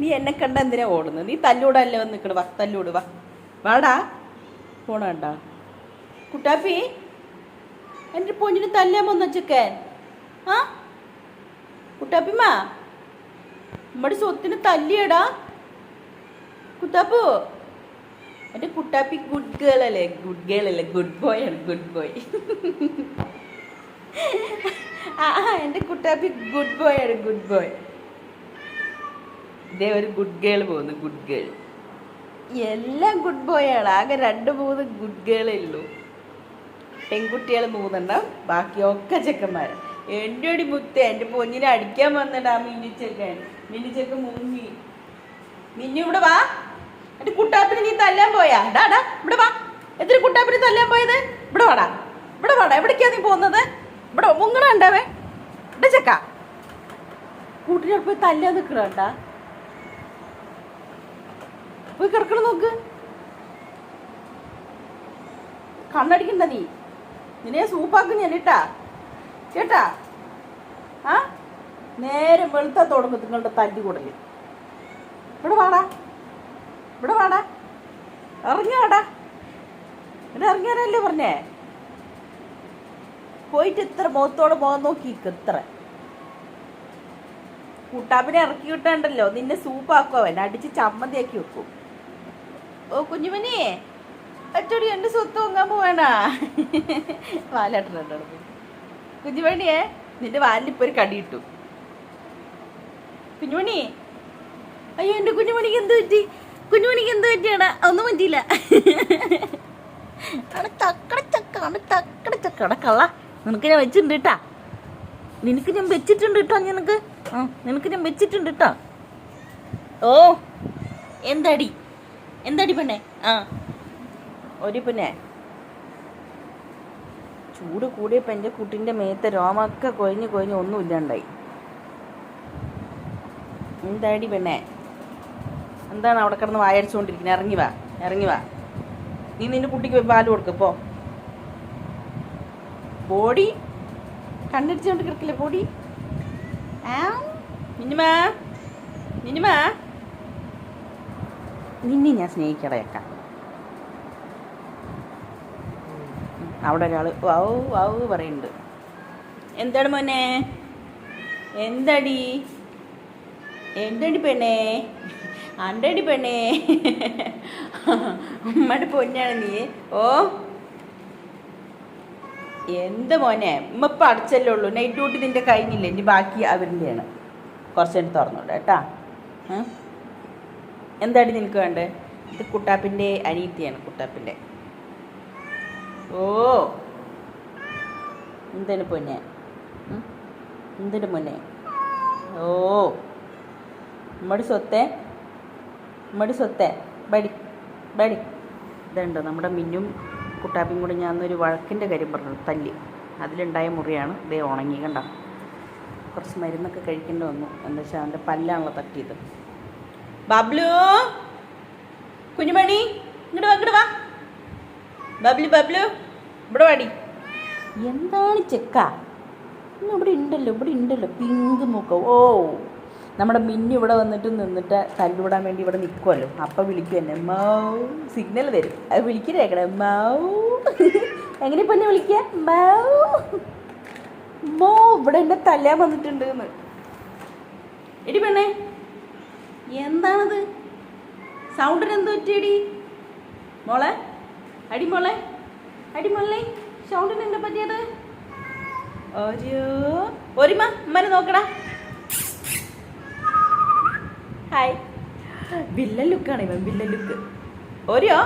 നീ എന്നെ കണ്ട എന്തിനാ ഓടുന്നത്? നീ തല്ലൂടല്ലേ വന്ന് നിൽക്കണ വാ തല്ലൂട് വാ. വാടാ. പോണ കുട്ടാപ്പി എന്റെ പൊന്നിന് തല്ലാൻ വന്ന ചെക്കൻ? ആ? കുട്ടാപ്പിമാ നമ്മുടെ സ്വത്തിന് തല്ലിയടാ. കുട്ടാപ്പു എന്റെ കുട്ടാപ്പി ഗുഡ് ഗേൾ അല്ലേ? ഗുഡ് ഗേൾ അല്ലേ? ഗുഡ് ബോയ് ആണ് ഗുഡ് ബോയ് ആ എന്റെ കുട്ടാപ്പി ഗുഡ് ബോയ് ആണ് ഗുഡ് ബോയ് ഇതേ ഒരു ഗുഡ് ഗേൾ പോകുന്നു ഗുഡ് ഗേൾ എല്ലാം ഗുഡ് ബോയാണ് ആകെ രണ്ട് മൂന്ന് ഗുഡ് ഗേളേ ഉള്ളൂ. പെൺകുട്ടികൾ മൂന്നെണ്ണം ബാക്കിയൊക്കെ ചെക്കന്മാർ എന്റെ അടി മുത്ത എന്റെ പൊന്നിനെ അടിക്കാൻ ചെക്കൻ. മിന്നിച്ചക്കൻ ചെക്ക് മുങ്ങി. മിന്നു ഇവിടെ വാ. എന്റെ കുട്ടാപ്പിന് നീ തല്ലാൻ പോയാ? ഡാ ഡാ ഇവിടെ വാ. എത്ര കുട്ടാപ്പിന് തല്ലാൻ പോയത്? ഇവിടെ വാടാ. ഇവിടെ വാടാ. എവിടേക്കാ നീ പോകുന്നത്? ഇവിടെ മുങ്ങണ ഉണ്ടാവേ ഇവിടെ ചെക്ക. കൂട്ടിനെ പോയി തല്ലാൻ നിൽക്കണണ്ടാ പോയി കിടക്കണം നോക്ക്. കണ്ണടിക്കണ്ട നീ. നിന്നെ സൂപ്പാക്കും ഞാൻ കേട്ടാ കേട്ടാ ആ? നേരെ വെളുത്ത തുടങ്ങും നിങ്ങളുടെ തല്ലി കൂടൽ. ഇവിടെ വാടാ. ഇവിടെ വാടാ. ഇറങ്ങിയാടാ ഇവിടെ ഇറങ്ങിയാലല്ലേ പറഞ്ഞേ? പോയിട്ട് ഇത്ര മുഖത്തോടെ മുഖം നോക്കി ഇത്ര. കൂട്ടാപ്പിനെ ഇറക്കി വിട്ടാണ്ടല്ലോ. നിന്നെ സൂപ്പാക്കും? അടിച്ച് ചമ്മന്തിയാക്കി വെക്കും. കുഞ്ഞുമണി അച്ചടി എന്റെ സ്വത്ത് വാങ്ങാൻ പോവേണ. വാലാട്ടുണ്ടോ കുഞ്ഞുമണിയെ നിന്റെ വാലിപ്പോ ഒരു കടി ഇട്ടു. കുഞ്ഞുമണി അയ്യോ എന്റെ കുഞ്ഞുമണിക്ക് എന്ത് പറ്റി? കുഞ്ഞുമണിക്ക് എന്ത് പറ്റിയാടാ? ഒന്നും പറ്റിയില്ല. അവിടെ തക്കട തക്കട കള്ള നിനക്ക് ഞാൻ വെച്ചിട്ടുണ്ട് കേട്ടാ. നിനക്ക് ഞാൻ വെച്ചിട്ടുണ്ട് കേട്ടോ നിനക്ക്. ആ നിനക്ക് ഞാൻ വെച്ചിട്ടുണ്ട് കേട്ടോ. ഓ എന്താടി? എന്താടി പെണ്ണെ? ആ. ഒരു പിന്നെ ചൂട് കൂടിയപ്പോൾ എന്റെ കുട്ടിന്റെ മേത്തെ രോമൊക്കെ കൊഴിഞ്ഞ് കൊഴിഞ്ഞ് ഒന്നും ഇല്ലാണ്ടായി. എന്താടി പെണ്ണെ? എന്താണ് അവിടെ കിടന്ന് വായടിച്ചുകൊണ്ടിരിക്കുന്നത് ഇറങ്ങി വാ ഇറങ്ങി വാ. നീ നിന്റെ കുട്ടിക്ക് പാൽ കൊടുക്ക് പോ. ബോഡി കണ്ണടിച്ചുകൊണ്ട് കിടക്കില്ലേ ബോഡി ആ മിനിമാ മിനിമാ നിന്നെ ഞാൻ സ്നേഹിക്കടയേക്കാം അവിടെ ഒരാൾ വാവ് വാവ് പറയുന്നുണ്ട്. എന്താണ് മോനെ? എന്തടി? എന്തടി പെണ്ണേ? അണ്ടടി പെണ്ണേ? ഉമ്മയുടെ പൊന്നാണ് നീ. ഓ. എന്ത് മോനെ? ഉമ്മ ഇപ്പം അടച്ചല്ലേ ഉള്ളൂ. നൈറ്റ് ഡ്യൂട്ടി നിന്റെ കഴിഞ്ഞില്ല? ഇനി ബാക്കി അവരിന്റെയാണ്. കുറച്ച് നേരം തുറന്നോട്ടെ കേട്ടാ. എന്താടി നിനക്ക് വേണ്ടേ? ഇത് കുട്ടാപ്പിന്റെ അനീത്തിയാണ് കുട്ടാപ്പിന്റെ. ഓ. എന്തിനു പൊന്നെ? എന്തിനു പൊന്നെ? ഓ. ഉമ്മടി സ്വത്തെ? ഉമ്മടി സ്വത്തെ? ബടി ബടി. ഇതുണ്ടോ? നമ്മുടെ മിന്നും കുട്ടാപ്പിയും കൂടി ഞാൻ ഒരു വഴക്കിന്റെ കാര്യം പറഞ്ഞു തല്ലി. അതിലുണ്ടായ മുറിയാണ്. ഇതേ ഉണങ്ങി കണ്ട? കുറച്ച് മരുന്നൊക്കെ കഴിക്കേണ്ടി വന്നു. എന്താ വെച്ചാൽ അവന്റെ പല്ലാണല്ലോ തട്ടിയത്. ബബ്ലു? കുഞ്ഞുമണി ഇങ്ങോട്ട് വാ ഇങ്ങോട്ട് വാ. ബബ്ലു ബബ്ലു ഇവിടെ വാടി. എന്താണ് ചെക്ക? ഇവിടെ ഉണ്ടല്ലോ ഇവിടെ ഉണ്ടല്ലോ. പിങ്ക് മുഖം ഓ നമ്മുടെ മിന്നു ഇവിടെ വന്നിട്ട് നിന്നിട്ട് തല്ലുവിടാൻ വേണ്ടി ഇവിടെ നിൽക്കുമല്ലോ അപ്പം വിളിക്കും എന്നെ. മൗ. സിഗ്നൽ തരും. അത് വിളിക്കണേക്കണേ. മൗ. എങ്ങനെ ഇപ്പം എന്നെ വിളിക്കുക മൗ. മോ ഇവിടെ എന്നെ തല്ലാൻ വന്നിട്ടുണ്ട് എന്ന് എടി പെണ്ണേ എന്താണത്? സൗണ്ടിന് എന്ത് പറ്റിയടി? മോളെ അടിമോളെ അടിമോളെ അടി മോളെ സൗണ്ടിന് എന്താ പറ്റിയത്? ഒരു ഒരുമ ഉമ്മനെ നോക്കടാ. ഹായ് വില്ലൻ ലുക്കാണ് ഇവൻ വില്ലൻ ലുക്ക് ഓരോ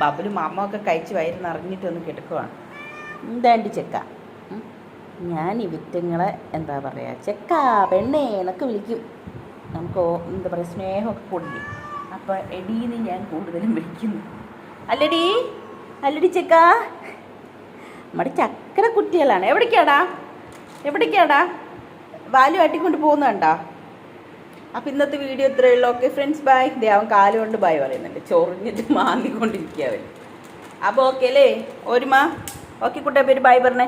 ബബിലും മാമ ഒക്കെ കഴിച്ച് അറിഞ്ഞിട്ട് ഒന്ന് കിടക്കുവാണ്. എന്താണ്ട് ചെക്ക? ഞാൻ ഈ വിറ്റങ്ങളെ എന്താ പറയുക ചെക്ക പെണ്ണേ എന്നൊക്കെ വിളിക്കും. നമുക്ക് എന്താ പറയുക സ്നേഹമൊക്കെ കൂടില്ലേ? അപ്പോൾ എടീന്ന് ഞാൻ കൂടുതലും വിളിക്കുന്നു. അല്ലടി അല്ലടി ചെക്ക. നമ്മുടെ ചക്കര കുട്ടികളാണ് എവിടേക്കാടാ? എവിടേക്കാടാ? വാലു അട്ടിക്കൊണ്ട് പോകുന്നുണ്ടോ? അപ്പം ഇന്നത്തെ വീഡിയോ ഇത്രയേ ഉള്ളൂ. ഓക്കെ ഫ്രണ്ട്സ് ബൈ ദേ അവൻ കാലുകൊണ്ട് ബൈ പറയുന്നുണ്ട്. ചൊറിഞ്ഞിട്ട് മാന്തിക്കൊണ്ടിരിക്കുക അവൻ. അപ്പോൾ ഓക്കെ അല്ലേ? ഒരുമ ഓക്കെ കുട്ടിയെ പേര് ബൈ പറഞ്ഞേ.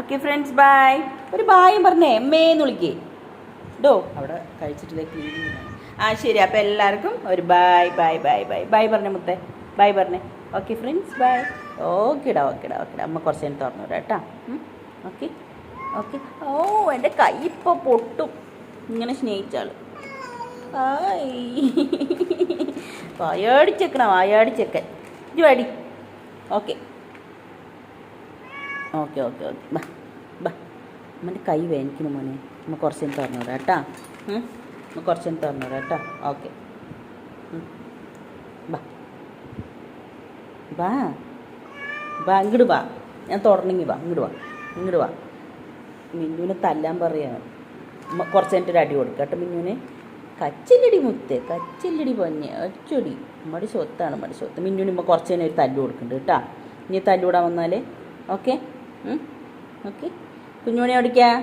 ഓക്കെ ഫ്രണ്ട്സ് ബൈ ഒരു ബായും പറഞ്ഞേ. എമ്മേന്ന് വിളിക്കേ. ഡോ അവിടെ കഴിച്ചിട്ടില്ല ക്ലീനിങ് ആ ശരി അപ്പോൾ എല്ലാവർക്കും ഒരു bye bye bye bye bye പറഞ്ഞേ മുത്തേ. ബൈ പറഞ്ഞേ. ഓക്കെ ഫ്രണ്ട്സ് ബൈ ഓക്കെടാ ഓക്കെടാ ഓക്കെടാ അമ്മ കുറച്ച് നേരം തുറന്നു വിടാം കേട്ടോ ഓക്കെ ഓക്കെ ഓ എന്റെ കൈ ഇപ്പോൾ പൊട്ടും. ഇങ്ങനെ സ്നേഹിച്ചാൾ വായാടിച്ചേക്കണം വായാടിച്ചേക്കൻ. ഇത് വടി. ഓക്കെ ഓക്കെ ഓക്കെ ഓക്കെ ബാ ബാ അമ്മന്റെ കൈ വേനിക്കണം മോനെ. നമ്മൾ കുറച്ച് നേരം തുറന്നു വിടാം കേട്ടോ നമ്മൾ കുറച്ച് നേരം തുറന്നു വിടാം കേട്ടോ. ഓക്കെ. ബാ ബാ ബാ ഇങ്ങോട്ട് വാ. ഞാൻ തുടങ്ങി വാ. ഇങ്ങോട്ട് വാ. ഇങ്ങോട്ട് വാ. മിന്നുവിനെ തല്ലാൻ പറയാണ് കുറച്ച് കഴിഞ്ഞിട്ട് ഒരു അടി കൊടുക്കുക കേട്ടോ മിന്നുവിന്. കച്ചില്ലടി മുത്ത് കച്ചില്ലടി പൊന്നെ. അച്ചടി മടി സ്വത്താണ് മടി സ്വത്ത്. മിന്നുവിന് ഇപ്പോൾ കുറച്ച് നേരം ഒരു തല്ല് കൊടുക്കുന്നുണ്ട് കേട്ടോ. ഇനി തല്ലുകൂടാൻ വന്നാൽ ഓക്കെ. ഓക്കെ. കുഞ്ഞുമണി ഓടിക്കാം